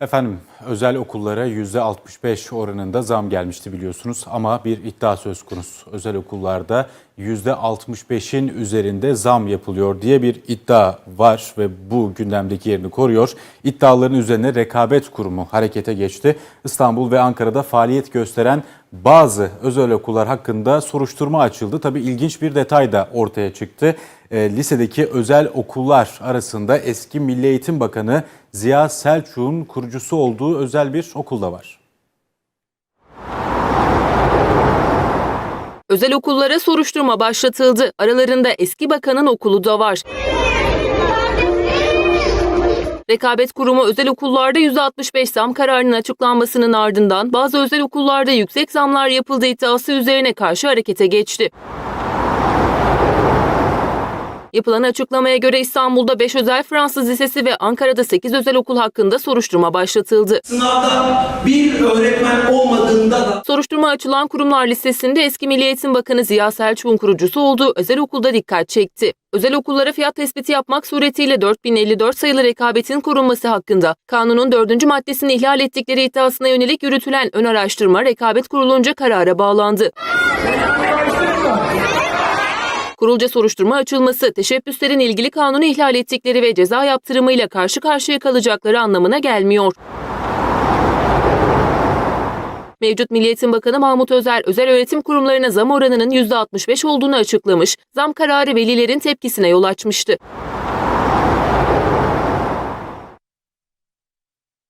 Efendim özel okullara %65 oranında zam gelmişti biliyorsunuz ama bir iddia söz konusu. Özel okullarda %65'in üzerinde zam yapılıyor diye bir iddia var ve bu gündemdeki yerini koruyor. İddiaların üzerine rekabet kurumu harekete geçti. İstanbul ve Ankara'da faaliyet gösteren bazı özel okullar hakkında soruşturma açıldı. Tabii ilginç bir detay da ortaya çıktı. E, lisedeki özel okullar arasında eski Milli Eğitim Bakanı Ziya Selçuk'un kurucusu olduğu özel bir okul da var. Özel okullara soruşturma başlatıldı. Aralarında eski bakanın okulu da var. Rekabet Kurumu özel okullarda %65 zam kararının açıklanmasının ardından bazı özel okullarda yüksek zamlar yapıldığı iddiası üzerine karşı harekete geçti. Yapılan açıklamaya göre İstanbul'da 5 özel Fransız lisesi ve Ankara'da 8 özel okul hakkında soruşturma başlatıldı. Sınavda bir öğretmen olmadığında da Soruşturma açılan kurumlar listesinde eski Milli Eğitim Bakanı Ziya Selçuk'un kurucusu olduğu özel okulda dikkat çekti. Özel okullara fiyat tespiti yapmak suretiyle 4054 sayılı rekabetin korunması hakkında kanunun 4. maddesini ihlal ettikleri iddiasına yönelik yürütülen ön araştırma rekabet kurulunca karara bağlandı. Kurulca soruşturma açılması, teşebbüslerin ilgili kanunu ihlal ettikleri ve ceza yaptırımıyla karşı karşıya kalacakları anlamına gelmiyor. Mevcut Milli Eğitim Bakanı Mahmut Özer, özel öğretim kurumlarına zam oranının %65 olduğunu açıklamış, zam kararı velilerin tepkisine yol açmıştı.